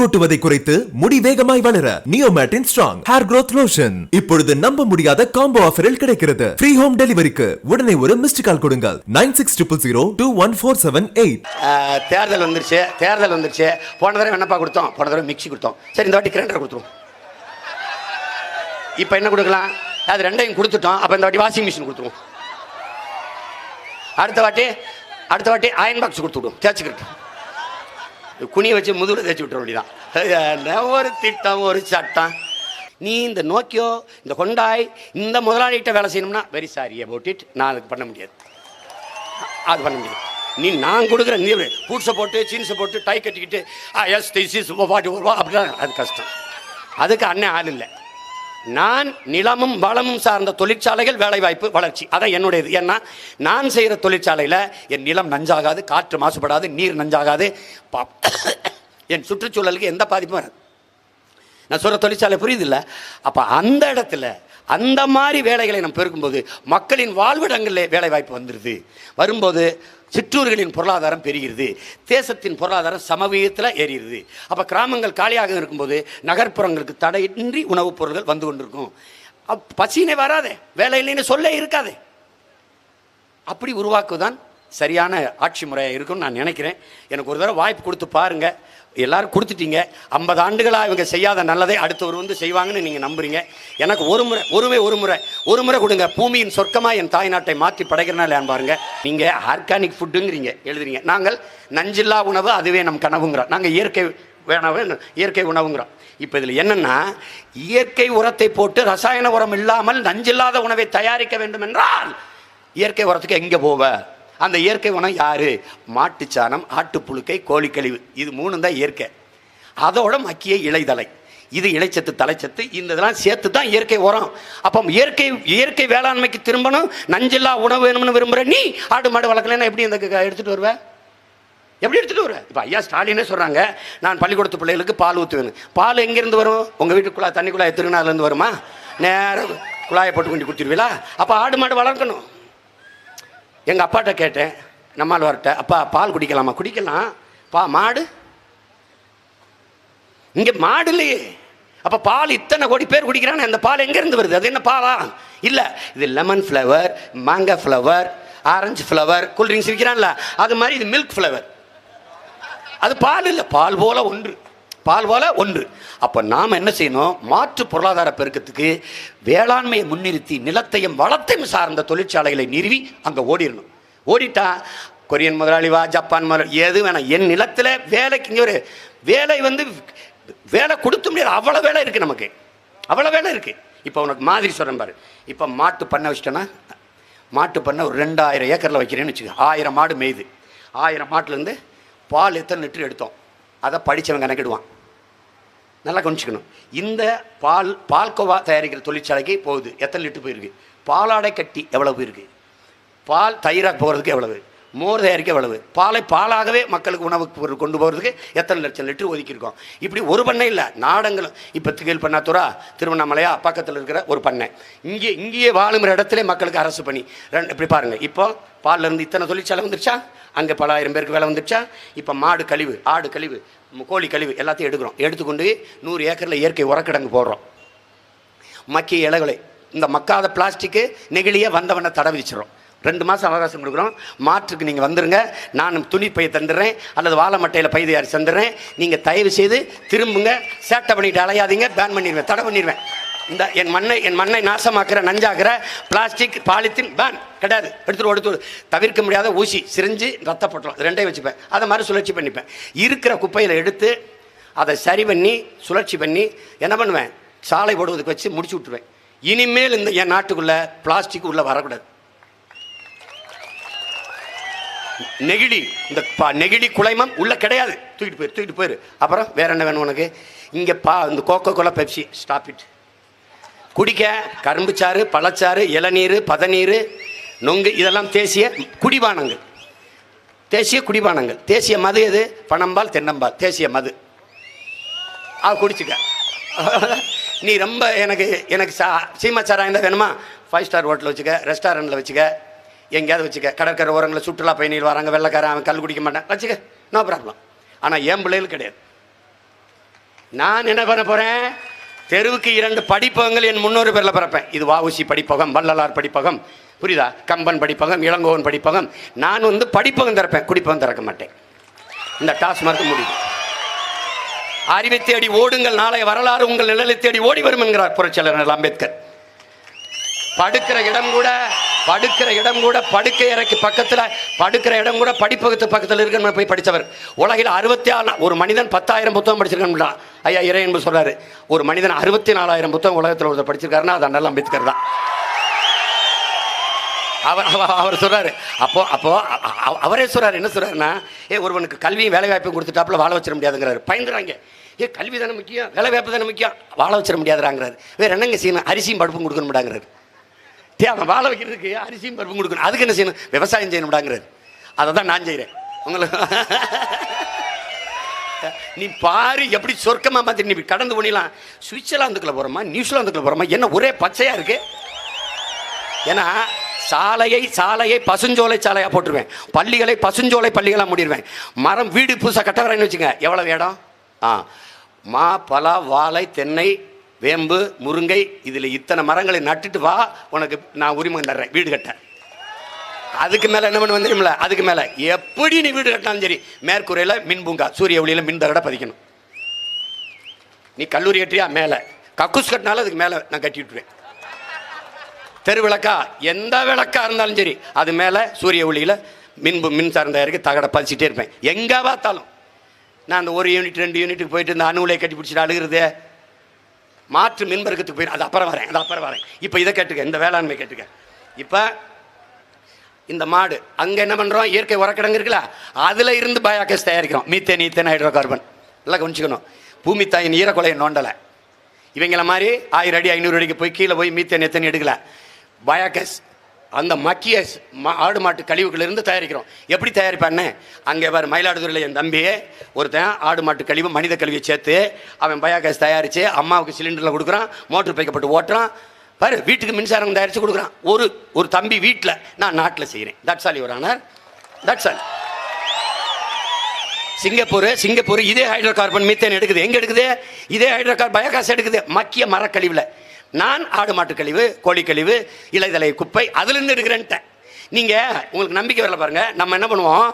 கொட்டுவதை குறைத்து முடி வேகமாய் வளர நியோமேட்டின் ஸ்ட்ராங் ஹேர் க்ரோத் லோஷன் இப்பொழுது நம்ப முடியாத காம்போ ஆஃபரில் கிடைக்கிறது. ஃப்ரீ ஹோம் டெலிவரிக்கு உடனே ஒரு மிஸ்டு கால் கொடுங்கள். Nine six triple zero two one four seven eight தேர்தல் வந்துருச்சு. தேர்தல் வந்துருச்சு. போன தடவை என்னப்பா கொடுத்தோம்? போன தடவை மிக்ஸி கொடுத்தோம். சரி இந்த வாட்டி கிரைண்டர் கொடுத்துருவோம். இப்போ என்ன கொடுக்கலாம்? அது ரெண்டையும் கொடுத்துட்டோம். அப்போ இந்த வாட்டி வாஷிங் மிஷின் கொடுத்துருவோம். அடுத்த வாட்டி அடுத்த வாட்டி அயன் பாக்ஸ் கொடுத்து விடுவோம். தேய்ச்சிக்கிட்டு குனியை வச்சு முதுகில் தேய்ச்சி விட்டுற வேண்டியதான் ஒரு திட்டம் ஒரு சட்டம். நீ இந்த நோக்கியோ இந்த கொண்டாய் இந்த முதலாளிகிட்ட வேலை செய்யணும்னா வெரி சாரி அபவுட் இட் நான் அதுக்கு பண்ண முடியாது. அது பண்ண முடியாது. நீ நான் கொடுக்குற நீ பூட்ஸை போட்டு ஜீன்ஸை போட்டு டை கட்டிக்கிட்டு ஆ எஸ் திஸ் இஸ் வாட்டி அப்படின்னா அது கஷ்டம். அதுக்கு அண்ணன் ஆள் இல்லை. நான் நிலமும் வளமும் சார்ந்த தொழிற்சாலைகள் வேலைவாய்ப்பு வளர்ச்சி. அதான் என்னுடையது. ஏன்னா நான் செய்கிற தொழிற்சாலையில் என் நிலம் நஞ்சாகாது காற்று மாசுபடாது நீர் நஞ்சாகாது. பா- என் சுற்றுச்சூழலுக்கு எந்த பாதிப்பும் வராது. நான் சொல்கிற தொழிற்சாலை புரியுதில்ல? அப்போ அந்த இடத்துல அந்த மாதிரி வேலைகளை நம்ம பெருக்கும்போது மக்களின் வாழ்விடங்களில் வேலை வாய்ப்பு வந்துடுது வரும்போது சிற்றூர்களின் பொருளாதாரம் பெறுகிறது தேசத்தின் பொருளாதாரம் சமவீதத்தில் ஏறிடுது. அப்போ கிராமங்கள் காலியாக இருக்கும்போது நகர்ப்புறங்களுக்கு தடையின்றி உணவுப் பொருட்கள் வந்து கொண்டிருக்கும். அப் பசினே வராதே. வேலை இல்லைன்னு சொல்ல இருக்காதே. அப்படி உருவாக்குதான் சரியான ஆட்சி முறையாக இருக்கும்னு நான் நினைக்கிறேன். எனக்கு ஒரு தடவை வாய்ப்பு கொடுத்து பாருங்க. எல்லாரும் கொடுத்துட்டீங்க. ஐம்பது ஆண்டுகளாக இவங்க செய்யாத நல்லதை அடுத்தவர் வந்து செய்வாங்கன்னு நீங்கள் நம்புறீங்க. எனக்கு ஒரு முறை ஒருவே ஒரு முறை ஒரு முறை கொடுங்க. பூமியின் சொர்க்கமாக என் தாய் நாட்டை மாற்றி படைக்கிறனால பாருங்க. நீங்கள் ஆர்கானிக் ஃபுட்டுங்கிறீங்க எழுதுறீங்க. நாங்கள் நஞ்சில்லா உணவு அதுவே நம் கனவுங்கிறோம் நாங்கள் இயற்கை வேணாவே இயற்கை உணவுங்கிறோம். இப்போ இதில் என்னென்னா இயற்கை உரத்தை போட்டு ரசாயன உரம் இல்லாமல் நஞ்சில்லாத உணவை தயாரிக்க வேண்டும் என்றால் இயற்கை உரத்துக்கு எங்கே போவ? அந்த இயற்கை உணவு யாரு? மாட்டுச்சாணம் ஆட்டுப்புழுக்கை கோழிக்கழிவு. இது மூணு தான் இயற்கை. அதோட மக்கிய இலைதலை இது இலைச்சத்து தலைச்சத்து இந்த இதெல்லாம் சேர்த்து தான் இயற்கை உரம். அப்போ இயற்கை இயற்கை வேளாண்மைக்கு திரும்பணும் நஞ்சில்லா உணவு வேணும்னு விரும்புகிற நீ ஆடு மாடு வளர்க்கலன்னா எப்படி இந்த க- வருவேன் வருவ? எப்படி எடுத்துகிட்டு வருவ? இப்போ ஐயா ஸ்டாலினே சொல்கிறாங்க நான் பள்ளிக்கூடத்து பிள்ளைகளுக்கு பால் ஊற்றுவேன் பால் எங்கேருந்து வரும்? உங்கள் வீட்டுக்குள்ளா தண்ணி குழாய் திருநாள்லேருந்து வருமா? நேரம் குழாயை போட்டு கொண்டு கொடுத்துருவீங்களா அப்போ ஆடு மாடு வளர்க்கணும். எங்கள் அப்பாட்ட கேட்டேன் நம்மால் வரட்ட அப்பா பால் குடிக்கலாமா? குடிக்கலாம். பா மாடு? இங்கே மாடு இல்லையே. அப்போ பால் இத்தனை கோடி பேர் குடிக்கிறான்னு அந்த பால் எங்கேருந்து வருது? அது என்ன பாலா? இல்லை இது லெமன் ஃப்ளவர் மாங்காய் ஃப்ளவர் ஆரஞ்சு ஃப்ளவர் கூல்ட்ரிங்க்ஸ் விற்கிறான்ல அது மாதிரி இது மில்க் ஃப்ளவர் அது பால் இல்லை பால் போல ஒன்று. பால் போல ஒன்று. அப்போ நாம் என்ன செய்யணும்? மாற்று பொருளாதார பெருக்கத்துக்கு வேளாண்மையை முன்னிறுத்தி நிலத்தையும் வளத்தையும் சார்ந்த தொழிற்சாலைகளை நிறுவி அங்கே ஓடிடணும். ஓடிட்டா கொரியன் முதலாளி வா ஜப்பான் முதலாளி எது வேணாம் என் நிலத்தில் வேலைக்கு இங்கே ஒரு வேலை வந்து வேலை கொடுத்த முடியாது. அவ்வளோ வேலை இருக்குது நமக்கு. அவ்வளோ வேலை இருக்குது இப்போ உனக்கு மாதிரி சொல்கிறேன் பாரு. இப்போ மாட்டு பண்ணை வச்சிட்டேன்னா மாட்டு பண்ணை ஒரு ரெண்டாயிரம் ஏக்கரில் வைக்கிறேன்னு வச்சுக்க. ஆயிரம் மாடு மேய்து. ஆயிரம் மாட்டுலேருந்து பால் எத்தனை லிட்டர் எடுத்தோம்? அதை படித்தவன் கணக்கிடுவான். நல்லா கவனிச்சுக்கணும். இந்த பால் பால்கோவா தயாரிக்கிற தொழிற்சாலைக்கு போகுது. எத்தனை லிட்டர் போயிருக்கு? பாலாடை கட்டி எவ்வளவு போயிருக்கு? பால் தயிராக போகிறதுக்கு எவ்வளவு? மோர் தயாரிக்க எவ்வளவு பாலை பாலாகவே மக்களுக்கு உணவுக்கு பொருள் கொண்டு போகிறதுக்கு எத்தனை லட்சம் லிட்டர் ஒதுக்கியிருக்கோம். இப்படி ஒரு பண்ணை இல்லை நாடங்களும். இப்போ திகழ் பண்ணாத்துறா திருவண்ணாமலையா பக்கத்தில் இருக்கிற ஒரு பண்ணை. இங்கே இங்கேயே வாழுகிற இடத்துல மக்களுக்கு அரசு பண்ணி ரெண்டு இப்படி பாருங்கள் இப்போ பால்ல இருந்து இத்தனை தொழிற்சாலை வந்துருச்சா? அங்கே பல ஆயிரம் பேருக்கு வேலை வந்துருச்சா? இப்போ மாடு கழிவு ஆடு கழிவு கோழி கழிவு எல்லாத்தையும் எடுக்கிறோம். எடுத்துக்கொண்டு நூறு ஏக்கரில் இயற்கை உரக்கிடங்கு போடுறோம். மக்கிய இலைகளை இந்த மக்காத பிளாஸ்டிக்கு நெகிழியை வந்தவனை தடை ரெண்டு மாதம் அவகாசம் கொடுக்குறோம். மாற்றுக்கு நீங்கள் வந்துடுங்க நான் துணி பையை தந்துடுறேன். அல்லது வாழை மட்டையில் பை தயாரி தந்துடுறேன். நீங்கள் தயவு செய்து திரும்புங்க. சேட்டை பண்ணிட்டு அலையாதீங்க. பேன் பண்ணிடுவேன். தடை பண்ணிடுவேன். இந்த என் மண்ணை என் மண்ணை நாசமாக்குற நஞ்சாக்குற பிளாஸ்டிக் பாலித்தீன் பேன் கிடையாது. எடுத்துட்டு எடுத்து தவிர்க்க முடியாத ஊசி சிரிஞ்சு ரத்தப்பட்டுரும் ரெண்டையும் வச்சுப்பேன். அதை மாதிரி சுழற்சி பண்ணிப்பேன். இருக்கிற குப்பையில் எடுத்து அதை சரி பண்ணி சுழற்சி பண்ணி என்ன பண்ணுவேன்? சாலை போடுவதுக்கு வச்சு முடிச்சு விட்டுருவேன். இனிமேல் இந்த என் நாட்டுக்குள்ளே பிளாஸ்டிக் உள்ளே வரக்கூடாது. நெகிழி இந்த பா நெகிழி குலைமம் உள்ளே கிடையாது. தூக்கிட்டு போயிரு தூக்கிட்டு போயிரு. அப்புறம் வேற என்ன வேணும் உனக்கு? இங்கே பா இந்த Coca Cola Pepsi stop it குடிக்க கரும்பு சாறு பழச்சாறு இளநீர் பதநீர் நொங்கு இதெல்லாம் தேசிய குடிபானங்கள். தேசிய குடிபானங்கள். தேசிய மது எது? பனம்பால் தென்னம்பால். தேசிய மது. ஆ குடிச்சுக்க. நீ ரொம்ப எனக்கு எனக்கு சா சீமா சாராயம் வேணுமா? ஃபைவ் ஸ்டார் ஹோட்டலில் வச்சுக்க ரெஸ்டாரண்ட்டில் வச்சுக்க. எங்கேயாவது வச்சுக்க. கடற்கரை ஓரங்களில் சுற்றுலா பயணிகள் வராங்க வெள்ளக்காரன் அவன் கல் குடிக்க மாட்டான். வச்சுக்க நோ ப்ராப்ளம் ஆனால் என் பிள்ளைகள் கிடையாது. நான் என்ன பண்ண போகிறேன் தெருவுக்கு இரண்டு படிப்பகங்கள் என் முன்னோரு பேரில் பிறப்பேன். இது வாவுசி படிப்பகம் வள்ளலார் படிப்பகம். புரியுதா? கம்பன் படிப்பகம் இளங்கோவன் படிப்பகம். நான் வந்து படிப்பகம் திறப்பேன். குடிப்பகம் திறக்க மாட்டேன். இந்த டாஸ்மார்க் முடியும் அறிவை தேடி ஓடுங்கள். நாளை வரலாறு உங்கள் நிழலை தேடி ஓடி வரும் என்கிறார் புரட்சியாளர் அம்பேத்கர். படுக்கிற இடம் கூட படுக்கிற இடம் கூட படுக்கை இறக்கி பக்கத்தில் படுக்கிற இடம் கூட படிப்பகத்து பக்கத்தில் இருக்குன்னு போய் படித்தவர் உலகில் அறுபத்தி ஆறு ஒரு மனிதன் பத்தாயிரம் புத்தகம் படிச்சிருக்கா ஐயா இறை என்பது சொல்கிறாரு ஒரு மனிதன் அறுபத்தி நாலாயிரம் புத்தகம் உலகத்தில் ஒருத்தர் படிச்சிருக்காருன்னா அது அண்ணல் அம்பேத்கர் தான். அவர் அவ- அவர் சொல்கிறாரு அப்போ அப்போ அவரே சொல்கிறார் என்ன சொல்கிறாருன்னா ஏ ஒருவனுக்கு கல்வியும் வேலைவாய்ப்பும் கொடுத்துட்டாப்புல வாழ வச்சிட முடியாதுங்கிறாரு. பயந்துறாங்க. ஏ கல்வி தானே முக்கியம் வேலை வாய்ப்பு தானே முக்கியம் வாழ வச்சிட முடியாதுறாங்கிறாரு. வேறு என்னங்க செய்யணும்? அரிசியும் படுப்பும் கொடுக்க முடியாங்கிறாரு டே அவன் வாழ வைக்கிறதுக்கு அரிசியும் பருப்பும் கொடுக்கணும். அதுக்கு என்ன செய்யணும்? விவசாயம் செய்யணும்டாங்கிறாரு அதை தான் நான் செய்கிறேன் உங்களுக்கு நீ பாரு எப்படி சொர்க்கமா பார்த்து நீ கடந்து பண்ணிடலாம் சுவிட்சர்லாந்துக்குள்ள போறோமா? நியூசிலாந்துக்குள்ள போறோமா? என்ன ஒரே பச்சையா இருக்கு? ஏன்னா சாலையை சாலையை பசுஞ்சோலை சாலையாக போட்டுருவேன். பள்ளிகளை பசுஞ்சோலை பள்ளிகளாக மூடிடுவேன் மரம் வீடு புதுசாக கட்ட வரேன்னு வச்சுங்க எவ்வளவு இடம்? ஆ மா பலா வாழை தென்னை வேம்பு முருங்கை இதில் இத்தனை மரங்களை நட்டுட்டு வா உனக்கு நான் உரிமை தர்றேன் வீடு கட்ட. அதுக்கு மேலே என்ன பண்ண வந்துடும்ல அதுக்கு மேலே எப்படி நீ வீடு கட்டினாலும் சரி மேற்கூரையில் மின் பூங்கா சூரிய ஒளியில் மின் தகட பதிக்கணும். நீ கல்லூரி கட்டியா? மேலே. கக்கூஸ் கட்டினாலும் அதுக்கு மேலே நான் கட்டி விட்டுருவேன். தெரு விளக்கா? எந்த விளக்கா இருந்தாலும் சரி அது மேலே சூரிய ஒளியில் மின் மின்சாரம் தயாரிக்க தகடை பதிச்சிட்டே இருப்பேன். எங்கே பார்த்தாலும். நான் அந்த ஒரு யூனிட் ரெண்டு யூனிட்டுக்கு போயிட்டு இந்த அணுகுலையை கட்டி பிடிச்சிட்டு அழுகிறது மாற்று மின்பெருக்கத்துக்கு போயிடும் அது அப்புறம் வரேன் அது அப்புறம் வரேன். இப்போ இதை கேட்டுக்க இந்த வேளாண்மை கேட்டுக்க. இப்போ இந்த மாடு அங்கே என்ன பண்ணுறோம் இயற்கை உரக்கிடங்கு இருக்குல்ல அதில் இருந்து பயோகேஸ் தயாரிக்கிறோம். மீத்தேன் ஈத்தேன் ஹைட்ரோ கார்பன் எல்லாம் கவனிச்சுக்கணும். பூமி தாயின் ஈரக்கொலையை நோண்டலை. இவங்கள மாதிரி ஆயிரம் அடி ஐநூறு அடிக்கு போய் கீழே போய் மீத்தேன் எத்தனை எடுக்கல. பயோகேஸ் அந்த மக்கிய மா- ஆடு மாட்டு கழிவுகளிலிருந்து தயாரிக்கிறோம். எப்படி தயாரிப்பான்னு அங்கே வேறு மயிலாடுதுறையில் என் தம்பி ஒருத்தன் ஆடு மாட்டு கழிவு மனித கழிவை சேர்த்து அவன் பயோகேஸ் தயாரித்து அம்மாவுக்கு சிலிண்டரில் கொடுக்குறான் மோட்டர் பைக்கப்பட்டு ஓட்டுறான். பாரு வீட்டுக்கு மின்சாரம் தயாரித்து கொடுக்குறான். ஒரு ஒரு தம்பி வீட்டில் நான் நாட்டில் செய்கிறேன் that's all your honour that's all Singapore Singapore இதே ஹைட்ரோ கார்பன் மீத்தேன் எடுக்குது. எங்கே எடுக்குது? இதே ஹைட்ரோ கார்பன் பயோகாஸ் எடுக்குது. மக்கிய மரக்கழிவில். நான் ஆடு மாட்டு கழிவு கோழி கழிவு இலைதலை குப்பை அதுலேருந்து எடுக்கிறேன்ட்டேன். நீங்கள் உங்களுக்கு நம்பிக்கை வரல பாருங்க. நம்ம என்ன பண்ணுவோம்?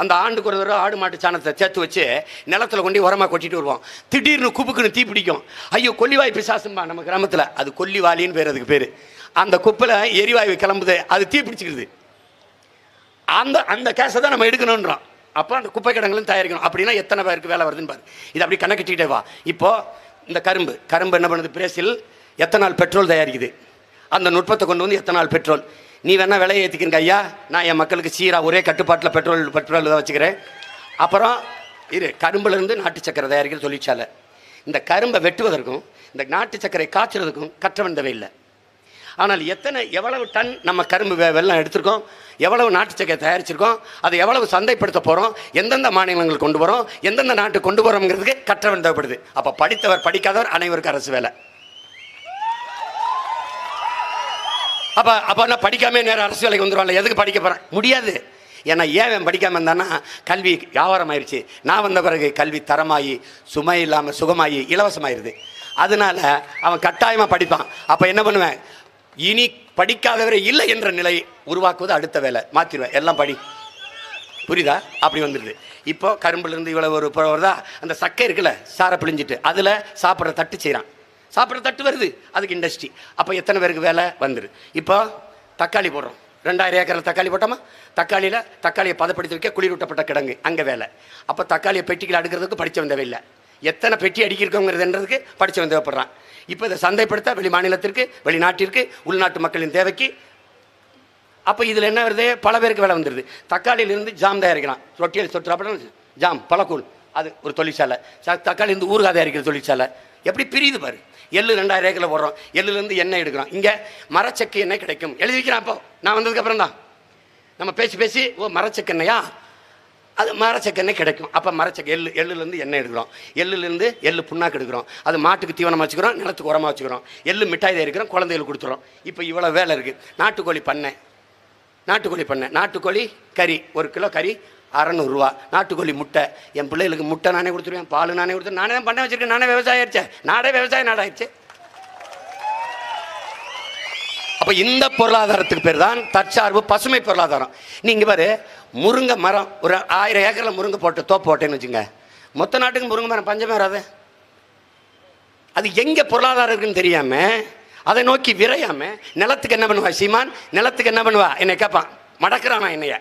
அந்த ஆண்டுக்கு ஒரு தடவை ஆடு மாட்டு சாணத்தை சேர்த்து வச்சு நிலத்துல கொண்டு உரமாக கொட்டிட்டு வருவோம். திடீர்னு குப்புக்குன்னு தீ பிடிக்கும். ஐயோ கொல்லிவாய் பிசாசும்பா நம்ம கிராமத்தில். அது கொல்லிவாலின்னு பேர் அதுக்கு பேர். அந்த குப்பில் எரிவாயு கிளம்புது. அது தீ பிடிச்சிக்கிறது அந்த அந்த கேஸை தான் நம்ம எடுக்கணுன்றோம் அப்போ அந்த குப்பை கிடங்களும் தயாரிக்கணும். அப்படின்னா எத்தனை பேருக்கு வேலை வருதுன்னு பாரு. இது அப்படி கணக்கிட்டுக்கிட்டே வா. இப்போ இந்த கரும்பு. கரும்பு என்ன பண்ணுது? பிரேசில் எத்தனால் பெட்ரோல் தயாரிக்குது? அந்த நுட்பத்தை கொண்டு வந்து எத்தனால் பெட்ரோல்? நீ வேணால் விலையை ஏற்றிக்கிறங்க ஐயா. நான் என் மக்களுக்கு சீராக ஒரே கட்டுப்பாட்டில் பெட்ரோல் பெட்ரோல் தான் வச்சுக்கிறேன். அப்புறம் இரு கரும்புலேருந்து நாட்டு சக்கரை தயாரிக்கிற தொழிற்சாலை இந்த கரும்பை வெட்டுவதற்கும் இந்த நாட்டு சக்கரை காய்ச்சறதுக்கும் கற்றவன் தேவையில்லை ஆனால் எத்தனை எவ்வளவு டன் நம்ம கரும்பு வெ- வெல்லம் எடுத்திருக்கோம் எவ்வளவு நாட்டு சக்கரை தயாரிச்சிருக்கோம் அதை எவ்வளவு சந்தைப்படுத்த போகிறோம் எந்தெந்த மாநிலங்கள் கொண்டு போகிறோம் எந்தெந்த நாட்டு கொண்டு போகிறோங்கிறதுக்கு கற்றவன் தேவைப்படுது அப்போ படித்தவர் படிக்காதவர் அனைவருக்கும் அரசு வேலை. அப்போ அப்போ என்ன படிக்காம நேரம் அரசு வேலைக்கு வந்துடுவான்ல எதுக்கு படிக்க போகிறேன் முடியாது. ஏன்னா ஏன் படிக்காமல் இருந்தான்னா கல்வி வியாபாரம் ஆயிடுச்சு நான் வந்த பிறகு கல்வி தரமாகி சுமை இல்லாமல் சுகமாகி இலவசமாயிருது. அதனால அவன் கட்டாயமாக படிப்பான். அப்போ என்ன பண்ணுவேன்? இனி படிக்காதவரே இல்லை என்ற நிலை உருவாக்குவது அடுத்த வேலை. மாற்றிடுவேன் எல்லாம் படி. புரியுதா? அப்படி வந்துடுது. இப்போ கரும்புலேருந்து இவ்வளோ ஒரு புறம் வருதா அந்த சக்கை இருக்குல்ல சாரை பிழிஞ்சிட்டு அதில் சாப்பிட்ற தட்டு செய்கிறான் சாப்பிட்ற தட்டு வருது. அதுக்கு இண்டஸ்ட்ரி அப்போ எத்தனை பேருக்கு வேலை வந்துடு இப்போ தக்காளி போடுறோம். ரெண்டாயிரம் ஏக்கரில் தக்காளி போட்டோமா? தக்காளியில் தக்காளியை பதப்படுத்தி வைக்க குளிரூட்டப்பட்ட கிடங்கு. அங்கே வேலை. அப்போ தக்காளியை பெட்டிகள் அடுக்கிறதுக்கு படித்தவன் தேவையில்லை எத்தனை பெட்டி அடிக்கிறோங்கிறதுன்றதுக்கு வந்து தேவைப்படுறான் இப்போ இதை சந்தைப்படுத்த வெளி மாநிலத்திற்கு வெளிநாட்டிற்கு உள்நாட்டு மக்களின் தேவைக்கு அப்போ இதில் என்ன வருது? பல பேருக்கு வேலை வந்துடுது தக்காளியிலிருந்து ஜாம் தயாரிக்கலாம். ரொட்டியல் சொட்டுறாப்படம் ஜாம் பழக்கூழ். அது ஒரு தொழிற்சாலை. ச- இருந்து ஊறுகாய் தயாரிக்கிற தொழிற்சாலை. எப்படி பிரியுது பாரு. எள்ளு ரெண்டாயிரம் ஏக்கரில் போடுறோம். எள்ளுலேருந்து எண்ணெய் எடுக்கிறோம். இங்கே மரச்சக்கு எண்ணெய் கிடைக்கும். எழுதி வைக்கிறேன் அப்போ. நான் வந்ததுக்கப்புறம் தான். நம்ம பேசி பேசி ஓ மரச்செக்கு எண்ணெயா? அது மரச்செக்கெண்ணெய் கிடைக்கும். அப்போ மரச்செக்கு எள்ளு எள்ளுலேருந்து எண்ணெய் எடுக்கிறோம். எள்ளுலேருந்து எள்ளு புண்ணாக்கு எடுக்கிறோம். அது மாட்டுக்கு தீவனமாக வச்சுக்கிறோம் நிலத்துக்கு உரமாக வச்சுக்கிறோம். எள்ளு மிட்டாய் தயாரிக்கிறோம் குழந்தைகளுக்கு கொடுத்துறோம். இப்போ இவ்வளோ வேலை இருக்குது நாட்டுக்கோழி பண்ணை. நாட்டுக்கோழி பண்ணை. நாட்டுக்கோழி கறி. ஒரு கிலோ கறி அறநூறுரூவா நாட்டுக்கோழி முட்டை. என் பிள்ளைகளுக்கு முட்டை நானே கொடுத்துருவேன் பால் நானே கொடுத்துருவேன் நானே தான் பண்ண வச்சுருக்கேன் நானே விவசாயம் ஆயிடுச்சே. நாடே விவசாய நாடாயிருச்சு அப்போ இந்த பொருளாதாரத்துக்கு பேர் தான் தற்சார்பு பசுமை பொருளாதாரம். நீங்கள் பாரு முருங்கை மரம் ஒரு ஆயிரம் ஏக்கரில் முருங்கை போட்டு தோப்பு போட்டேன்னு வச்சுங்க. மொத்த நாட்டுக்கு முருங்கை மரம் பஞ்சமே வராது. அது எங்கே பொருளாதாரம் இருக்குன்னு தெரியாமல் அதை நோக்கி விரையாம நிலத்துக்கு என்ன பண்ணுவா சீமான்? நிலத்துக்கு என்ன பண்ணுவா? என்னை கேட்பான் மடக்கிறானா என்னைய?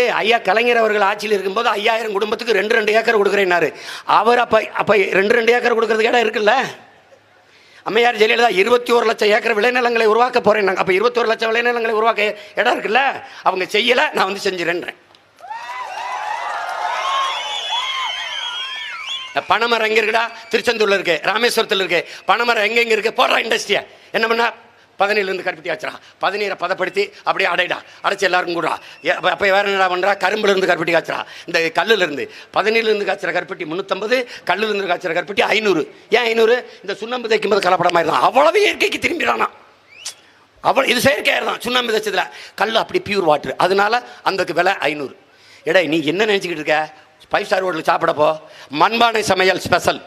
ஏ ஐயா கலைஞர் அவர்கள் ஆட்சியில் இருக்கும்போது ஐயாயிரம் குடும்பத்துக்கு ரெண்டு ரெண்டு ஏக்கர் கொடுக்குறேன்னாரு. அவர் அப்போ அப்போ ரெண்டு ரெண்டு ஏக்கர் கொடுக்கறதுக்கு இடம் இருக்குல்ல? அம்மையார் ஜெயலலிதா இருபத்தி ஒரு லட்சம் ஏக்கர் விளைநிலங்களை உருவாக்க போறேன் அப்போ இருபத்தோரு லட்சம் விளைநிலங்களை உருவாக்க இடம் இருக்குல்ல? அவங்க செய்யலை நான் வந்து செஞ்சிடறேன்றேன் பணமரம் எங்கே இருக்குடா? திருச்செந்தூரில் இருக்கு ராமேஸ்வரத்தில் இருக்கு. பனைமரம் எங்கெங்கே எங்க இருக்கு? போடுறா இண்டஸ்ட்ரியா என்ன பண்ணா? பதினேழுலேருந்து கருப்பட்டி வச்சுறா பதினீரை பதப்படுத்தி அப்படியே அடைடா. அடைச்சி எல்லாருக்கும் கூடா அப்போ வேறு என்னடா பண்ணுறா கரும்புலேருந்து கருப்பட்டி காய்ச்சறா. இந்த கல்லுலேருந்து. பதினேழுலேருந்து காய்ச்சற கருப்பட்டி முந்நூற்றம்பது கல்லுலேருந்து காய்ச்சற கருப்பட்டி ஐநூறு. ஏன் ஐநூறு? இந்த சுண்ணம்பு தைக்கும் போது கலப்படமாக இருந்தான். அவ்வளவு இயற்கைக்கு திரும்பிடானா அவ்வளோ இது செயற்கையாக தான். சுண்ணாம்பு தைச்சதுல கல் அப்படி பியூர் வாட்டர் அதனால அந்தக்கு விலை ஐநூறு. எடா நீ என்ன நினச்சிக்கிட்டு இருக்க? ஃபைவ் ஸ்டார் ஹோட்டலில் சாப்பிடப்போ மண்பானை சமையல் ஸ்பெஷல்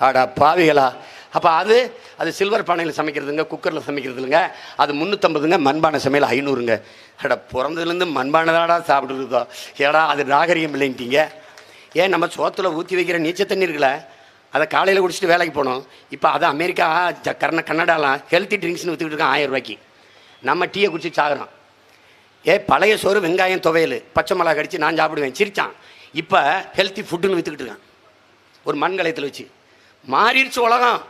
அடா பாவிகளா. அப்போ அது அது சில்வர் பானையில் சமைக்கிறதுங்க குக்கரில் சமைக்கிறது இல்லைங்க அது முந்நூற்றம்பதுங்க மண்பானை சமையல் ஐநூறுங்க. அட பிறந்ததுலேருந்து மண்பானை தாடா சாப்பிட்டுருக்கோம் ஏடா அது நாகரிகம் இல்லைன்ட்டீங்க. ஏன் நம்ம சோத்தில் ஊற்றி வைக்கிற நீச்சல் தண்ணி இருக்குல்ல அதை காலையில் குடிச்சிட்டு வேலைக்கு போனோம். இப்போ அது அமெரிக்கா ஜ கர்ண கன்னடாலாம் ஹெல்த்தி ட்ரிங்க்ஸ்னு விற்றுக்கிட்டு இருக்கான் ஆயிரம் ரூபாய்க்கு. நம்ம டீயை குடிச்சு சாகிறோம் ஏ பழைய சோறு வெங்காயம் துவையல் பச்சை மிளகா கடிச்சு நான் சாப்பிடுவேன் சிரிச்சான். இப்போ ஹெல்த்தி ஃபுட்டுன்னு விற்றுக்கிட்டு இருக்கான். ஒரு மண் கலையத்தில் வச்சு. மாறிடுச்சு உலகம்.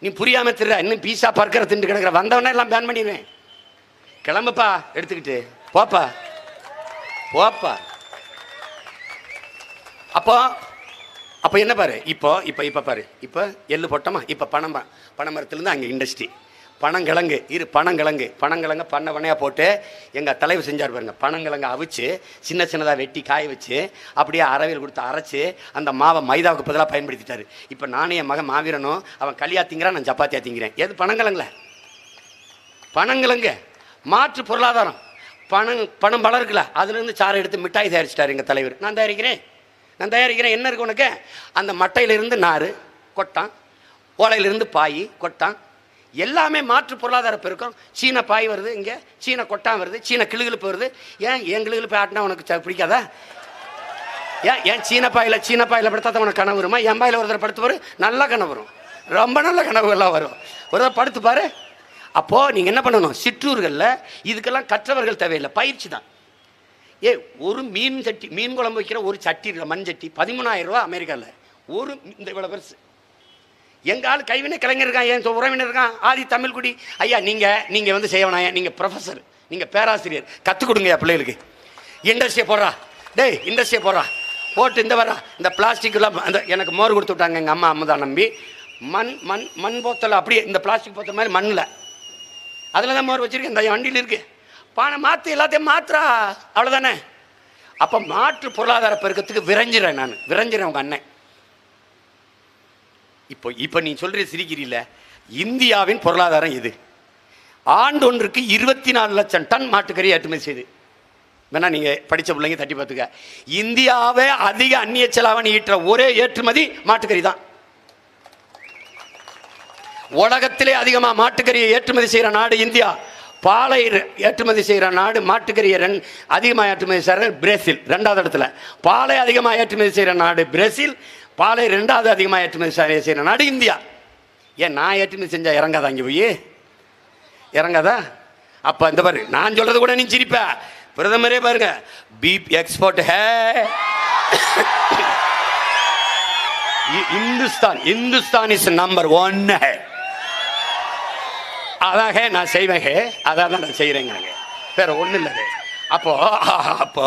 நீ புரியாம திரு இன்னும் பீஸா பர்க்கரை திண்டு கிடக்குற. வந்தவனே எல்லாம் பேன் பண்ணிடுவேன். கிளம்புப்பா. எடுத்துக்கிட்டு. போப்பா. போப்பா. அப்போ அப்போ என்ன பாரு? இப்போ இப்போ இப்போ பாரு. இப்போ எள்ளு போட்டோமா? இப்போ பணம் பனைமரத்துலேருந்து அங்கே இண்டஸ்ட்ரி பனங்கிழங்கு. இரு பனங்கிழங்கு. பனங்கிழங்க பண்ண பண்ணையாக போட்டு எங்கள் தலைவர் செஞ்சார் பாருங்க. பனங்கிழங்க அவிச்சு சின்ன சின்னதாக வெட்டி காய வச்சு அப்படியே அறவியல் கொடுத்து அரைச்சி அந்த மாவை மைதாவுக்கு பதிலாக பயன்படுத்திட்டார். இப்போ நானே என் மகன் மாவீரனும் அவன் களியா திங்கிறான் நான் சப்பாத்தியா திங்கிறேன். எது பனங்கிழங்குல? பனங்கிழங்கு. மாற்று பொருளாதாரம். பணம் பணம் பழம் இருக்குல்ல அதுலேருந்து சாறை எடுத்து மிட்டாய் தயாரிச்சிட்டார் எங்கள் தலைவர். நான் தயாரிக்கிறேன். நான் தயாரிக்கிறேன். என்ன இருக்கு உனக்கு? அந்த மட்டையிலிருந்து நார் கொட்டான். ஓலையிலிருந்து பாய் கொட்டான். எல்லாமே மாற்று பொருளாதார பெருக்கம். சீன பாய் வருது இங்கே சீன கொட்டான் வருது சீன கிளுகிழப்பு வருது. ஏன் என் கிளுகிழப்பு ஆட்டினா உனக்கு ச- பிடிக்காதா? ஏன் ஏன் சீன பாயில் சீன பாயில் படுத்தா தான் உனக்கு கனவு வருமா? என் பாயில் ஒருத்தர் படுத்து பாரு நல்லா கனவு வரும். ரொம்ப நல்ல கனவு எல்லாம் வரும். ஒரு படுத்து பாரு. அப்போது நீங்கள் என்ன பண்ணணும்? சிற்றூர்களில் இதுக்கெல்லாம் கற்றவர்கள் தேவையில்லை. பயிற்சி தான். ஏ ஒரு மீன் சட்டி மீன் குழம்பு வைக்கிற ஒரு சட்டி மண் சட்டி பதிமூணாயிரம் ரூபா அமெரிக்காவில் ஒரு இந்த இவ்வளோ பெருசு எங்கால் ஆள் கைவினை கலைஞர் இருக்கான் என் உறவினர் இருக்கான். ஆதி தமிழ்குடி. ஐயா நீங்கள் நீங்கள் வந்து செய்வனாயா நீங்கள் ப்ரொஃபஸர் நீங்கள் பேராசிரியர். கற்றுக் கொடுங்க என் பிள்ளைகளுக்கு. இண்டஸ்ட்ரியை போடுறா. டேய் இண்டஸ்ட்ரியை போடுறா. போட்டு இந்த வரா இந்த பிளாஸ்டிக்லாம் அந்த எனக்கு மோர் கொடுத்து விட்டாங்க எங்கள் அம்மா அம்மதா நம்பி. மண் மண் மண் போத்தல் அப்படியே இந்த பிளாஸ்டிக் போத்த மாதிரி மண்ணில். அதில் தான் மோர் வச்சுருக்கேன் இந்த வண்டியில் இருக்குது பானை மாற்று எல்லாத்தையும் மாற்றுறா அவ்வளோதானே அப்போ மாற்று பொருளாதார பெருக்கத்துக்கு விரைஞ்சிறேன் நான். விரைஞ்சிறேன் உங்கள் அண்ணன். இப்போ இப்போ நீ சொல்கிற சிரிக்கிறீல இந்தியாவின் பொருளாதாரம் இது ஆண்டொன்றுக்கு இருபத்தி நாலு லட்சம் டன் மாட்டுக்கறி ஏற்றுமதி செய்யுது வேணா நீங்கள் படித்த பிள்ளைங்க தட்டி பார்த்துக்க. இந்தியாவை அதிக அந்நிய செலாவணி ஈட்டுற ஒரே ஏற்றுமதி மாட்டுக்கறி தான். உலகத்திலே அதிகமாக மாட்டுக்கறியை ஏற்றுமதி செய்கிற நாடு இந்தியா. பாலை ஏற்றுமதி செய்கிற நாடு மாட்டுக்கறியை ரெண் அதிகமாக ஏற்றுமதி செய்கிற பிரேசில் ரெண்டாவது இடத்துல. பாலை அதிகமாக ஏற்றுமதி செய்கிற நாடு பிரேசில் பாலை ரெண்டாவது அதிகமாக ஏற்றுமதி செய்கிற நாடு இந்தியா. ஏன் நான் ஏற்றுமதி செஞ்சால் இறங்காதா இங்கே போய்? இறங்காதா? அப்போ இந்த பாரு நான் சொல்கிறது கூட நீ சிரிப்ப. பிரதமரே பாருங்க beef export hey! Hindustan Hindustan is number one hey! அதாக நான் செய்வேன் ஹே! அதான் நான் செய்கிறேங்க வேற ஒன்றும் இல்லை அப்போ அப்போ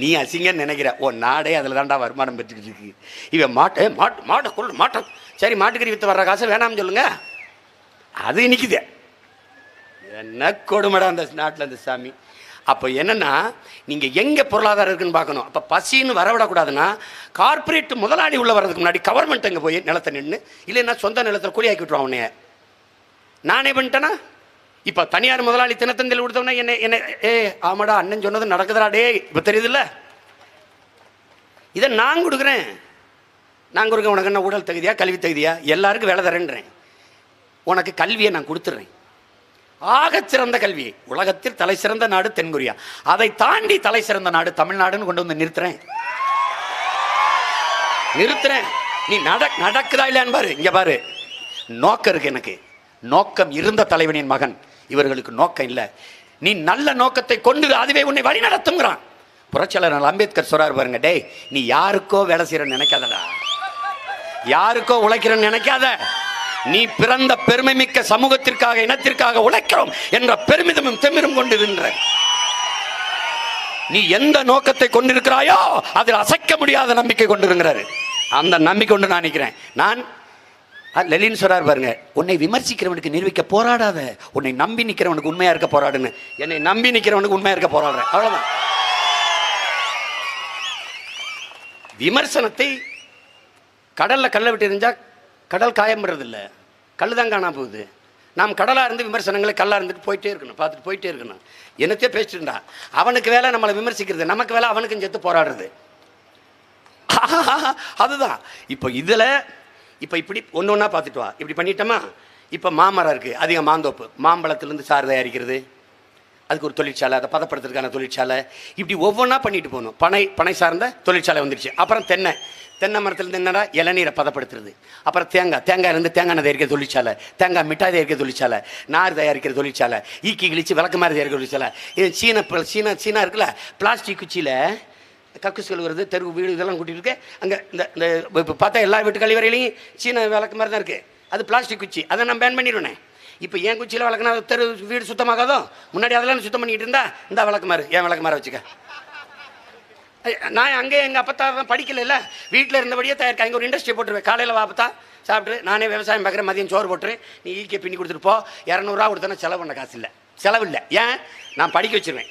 நீ அசிங்கன்னு நினைக்கிற. ஓ நாடே அதில் தான்டா வருமானம் பெற்றுக்கிட்டு இருக்கு. இவன் மாட்டை மாட்டு மாட்டை கொள்ளு மாட்டம் சரி மாட்டுக்கறி விற்று வர்ற காசு வேணாம்னு சொல்லுங்க. அது நிற்குது என்ன கொடுமடா அந்த நாட்டில் அந்த சாமி. அப்போ என்னன்னா நீங்கள் எங்கே பொருளாதாரம் இருக்குன்னு பார்க்கணும். அப்போ பசின்னு வரவிடக்கூடாதுன்னா கார்பரேட் முதலாளி உள்ள வர்றதுக்கு முன்னாடி கவர்மெண்ட் அங்கே போய் நிலத்தை நின்று இல்லைன்னா சொந்த நிலத்தில் கூலியாக்கி விட்டுருவான் உன்னைய. நானே பண்ணிட்டேன்னா இப்போ தனியார் முதலாளி தினத்தந்தில் கொடுத்தவன என்ன என்ன ஏ ஆமாடா அண்ணன் சொன்னது நடக்குதுடா டே இப்ப தெரியுதுல்ல? இதை நான் கொடுக்குறேன். நான் கொடுக்க உனக்கு என்ன உடல் தகுதியா கல்வி தகுதியா? எல்லாருக்கும் வேலை தரேன்றேன். உனக்கு கல்வியை நான் கொடுத்துட்றேன். ஆகச்சிறந்த கல்வி. உலகத்தில் தலை சிறந்த நாடு தென்கொரியா. அதை தாண்டி தலை சிறந்த நாடு தமிழ்நாடுன்னு கொண்டு வந்து நிறுத்துறேன். நிறுத்துறேன். நீ நட நடக்குதா இல்லையான்னு பாரு. இங்கே பாரு. நோக்கம் இருக்கு எனக்கு. நோக்கம் இருந்த தலைவனின் மகன். இவர்களுக்கு நோக்கம் இல்லை. நீ நல்ல நோக்கத்தை கொண்டு அதுவே உன்னை வழி நடத்துங்கிறான் புரட்சியாளர் அம்பேத்கர் சொல்றாரு பாருங்க டேய் நீ யாருக்கோ வேலை செய்யறன்னு நினைக்காதடா. யாருக்கோ உழைக்கிறன்னு நினைக்காத. நீ பிறந்த பெருமை மிக்க சமூகத்திற்காக இனத்திற்காக உழைக்கிறோம் என்ற பெருமிதமும் தெம்மிரும் கொண்டு நீ எந்த நோக்கத்தை கொண்டிருக்கிறாயோ அதில் அசைக்க முடியாத நம்பிக்கை கொண்டிருக்கிறாரு. அந்த நம்பிக்கை கொண்டு நான் நினைக்கிறேன் நான் அஹ், லெலின் சொல்றாரு பாருங்க உன்னை விமர்சிக்கிறவனுக்கு நிரூபிக்க போராடாத. உன்னை நம்பி நிற்கிறவனுக்கு உண்மையா இருக்க போராடுன்னு. என்னை நம்பி நிற்கிறவனுக்கு உண்மையா இருக்க போராடுறேன் அவ்வளவுதான். விமர்சனத்தை கடல்ல கல்லை விட்டு எரிஞ்சா கடல் காயம்படுறது இல்லை கல் தான் காணாம போகுது. நாம் கடலாக இருந்து விமர்சனங்களை கல்லாக இருந்துட்டு போயிட்டே இருக்கணும் பார்த்துட்டு போயிட்டே இருக்கணும். என்னத்தையே பேசிட்டு இருந்தா. அவனுக்கு வேலை நம்மளை விமர்சிக்கிறது நமக்கு வேலை அவனுக்கும் சேர்த்து போராடுறது. அதுதான். இப்போ இதில் இப்போ இப்படி ஒன்று ஒன்றா பார்த்துட்டு வா. இப்படி பண்ணிட்டோமா? இப்போ மாமரம் இருக்குது அதிகம் மாந்தோப்பு. மாம்பழத்துலேருந்து சாறு தயாரிக்கிறது. அதுக்கு ஒரு தொழிற்சாலை அதை பதப்படுத்துறதுக்கான தொழிற்சாலை. இப்படி ஒவ்வொன்றா பண்ணிட்டு போகணும். பனை பனை சார்ந்த தொழிற்சாலை வந்துருச்சு. அப்புறம் தென்னை. தென்னை மரத்துலேருந்து என்னடா? இளநீரை பதப்படுத்துறது. அப்புறம் தேங்காய். தேங்காயிலேருந்து தேங்காய் எண்ணெய் தயாரிக்கிற தொழிற்சாலை. தேங்காய் மிட்டாய் தயாரிக்கிற தொழிற்சாலை. நார் தயாரிக்கிற தொழிற்சாலை. ஈக்கி கிழிச்சு விளக்கு மாதிரி தயாரிக்கிற தொழிற்சாலை. இது சீன சீனா சீனா இருக்குல்ல? பிளாஸ்டிக் குச்சியில் கக்கு செல்கிறது தெரு வீடு இதெல்லாம் கூட்டிகிட்டு இருக்கு அங்கே இந்த இந்த இப்போ பார்த்தா எல்லா வீட்டு கழிவறையிலையும் சீன விளக்கு மாதிரி தான் இருக்குது அது பிளாஸ்டிக் குச்சி. அதை நான் பேன் பண்ணிடுவேனே இப்போ என் குச்சியில் விளக்குனா தெரு வீடு சுத்தமாகாதோ? முன்னாடி அதெல்லாம் சுத்தம் பண்ணிக்கிட்டு இருந்தா இந்த விளக்கு மாறு ஏன் விளக்கு மாற வச்சுக்க. நான் அங்கே எங்கள் அப்பத்தா தான் படிக்கல வீட்டில் இருந்தபடியே தயாரிக்க அங்கே ஒரு இண்டஸ்ட்ரி போட்டுருவேன். காலையில் வாப்பத்தா சாப்பிட்டு நானே விவசாயம் பார்க்குறேன் மதியம் சோறு போட்டு நீ ஈக்கே பின்னி கொடுத்துட்டு போ. இரநூறுவா கொடுத்தனா செலவு பண்ண காசு இல்லை. செலவு இல்லை. ஏன்? நான் படிக்க வச்சிருவேன்.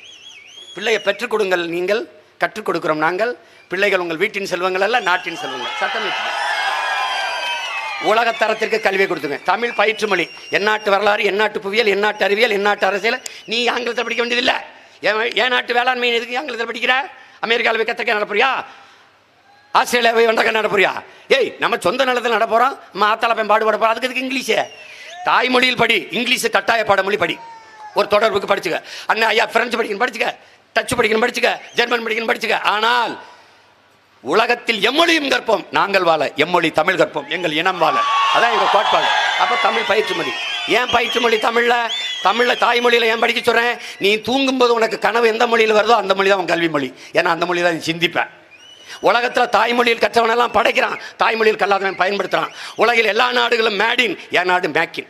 பிள்ளையை பெற்றுக் கொடுங்கள் நீங்கள். கற்றுக் கொடுக்கிறோம் நாங்கள். பிள்ளைகள் உங்கள் வீட்டின் செல்வங்கள் அல்ல நாட்டின் செல்வங்கள். சட்டம் உலக உலகத்தரத்திற்கு கல்வியை கொடுத்துங்க. தமிழ் பயிற்று மொழி எந்நாட்டு வரலாறு எந்நாட்டு புவியியல் எந்நாட்டு அறிவியல் எந்நாட்டு அரசியல். நீ ஆங்கிலத்தில் படிக்க வேண்டியதில்லை. ஏன் நாட்டு வேளாண்மை எதுக்கு ஆங்கிலத்தில் படிக்கிற? அமெரிக்காவில் போய் கத்தக்க நடப்புறியா ஆஸ்திரேலியா போய் வண்டக்க நடப்புறியா ஏய் நம்ம சொந்த நிலத்தில் நடப்போகிறோம் நம்ம ஆத்தால போய் பாடுபட போகிறோம் அதுக்கு இங்கிலீஷே? தாய்மொழியில் படி. இங்கிலீஷு கட்டாய பாடமொழி படி. ஒரு தொடர்புக்கு படிச்சுக்க. அண்ணன் ஐயா பிரெஞ்சு படிக்கணும். படிச்சுக்க. டச்சு படிக்கணும் படிச்சுக்க. ஜெர்மன் படிக்கணும் படிச்சுக்க. ஆனால் உலகத்தில் எம்மொழியும் கற்போம். நாங்கள் வாழ. எம்மொழி தமிழ் கற்போம். எங்கள் இனம் வாழ. அதான் எங்கள் கோட்பாடு. அப்போ தமிழ் பயிற்சி மொழி. ஏன் பயிற்சி மொழி தமிழில்? தமிழில் தாய்மொழியில் ஏன் படிக்க சொல்கிறேன் நீ தூங்கும்போது உனக்கு கனவு எந்த மொழியில் வருதோ அந்த மொழி தான் உன் கல்வி மொழி. ஏன்னா அந்த மொழி தான் நீ சிந்திப்பேன் உலகத்தில் தாய்மொழியில் கற்றவனெல்லாம் படைக்கிறான். தாய்மொழியில் கல்லாதவன் பயன்படுத்துகிறான் உலகில் எல்லா நாடுகளும் மேடின் என் நாடு மேக்கின்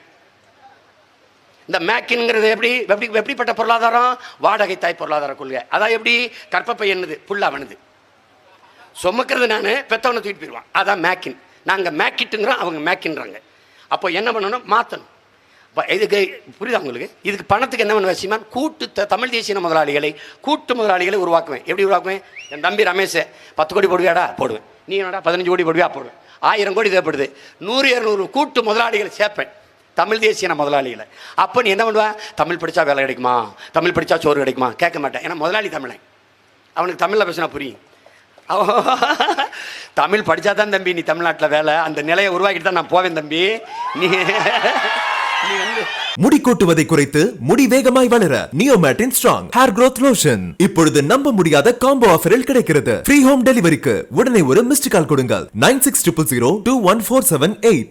இந்த மேக்கின்ங்கிறது எப்படி? எப்படி எப்படிப்பட்ட பொருளாதாரம்? வாடகை தாய் பொருளாதார கொள்கை. அதான் எப்படி? கற்பப்பை என்னது புல்லாவனுது சுமக்கிறது நான் பெத்தவனை தூக்கிட்டு போயிடுவான். அதான் மேக்கின். நாங்கள் மேக்கிட்டுங்கிறோம் அவங்க மேக்கின்றாங்க. அப்போ என்ன பண்ணணும்? மாற்றணும் இப்போ இதுக்கு புரியுதா உங்களுக்கு? இதுக்கு பணத்துக்கு என்ன பண்ண வசியமா கூட்டு த- தமிழ் தேசிய முதலாளிகளை கூட்டு முதலாளிகளை உருவாக்குவேன். எப்படி உருவாக்குவேன்? என் தம்பி ரமேஷை பத்து கோடி போடுவியாடா? போடுவேன். நீ என்னடா பதினஞ்சு கோடி போடுவியா? போடுவேன். ஆயிரம் கோடி தேவைப்படுது. நூறு இரநூறு கூட்டு முதலாளிகளை சேர்ப்பேன். தமிழ் தேசிய முதலாளியில். அப்போ நீ என்ன பண்ணுவேன் தமிழ் படித்தா வேலை கிடைக்குமா? தமிழ் படித்தா சோறு கிடைக்குமா? கேட்க மாட்டேன். ஏன்னா முதலாளி தமிழன் அவனுக்கு தமிழில் பேசினா புரியும். தமிழ் படித்தா தான் தம்பி நீ தமிழ்நாட்டில் வேலை. அந்த நிலையை உருவாக்கிட்டு தான் நான் போவேன் தம்பி. நீ முடி கொட்டுவதை குறைத்து முடி வேகமாய் வளர நியோமேட்டின் ஸ்ட்ராங் ஹேர் க்ரோத் லோஷன். இப்பொழுது நம்ப முடியாத காம்போ ஆஃபரில் கிடைக்கிறது. ஃப்ரீ ஹோம் டெலிவரிக்கு உடனே ஒரு மிஸ்டு கால் கொடுங்கள். Nine six triple zero two one four seven eight.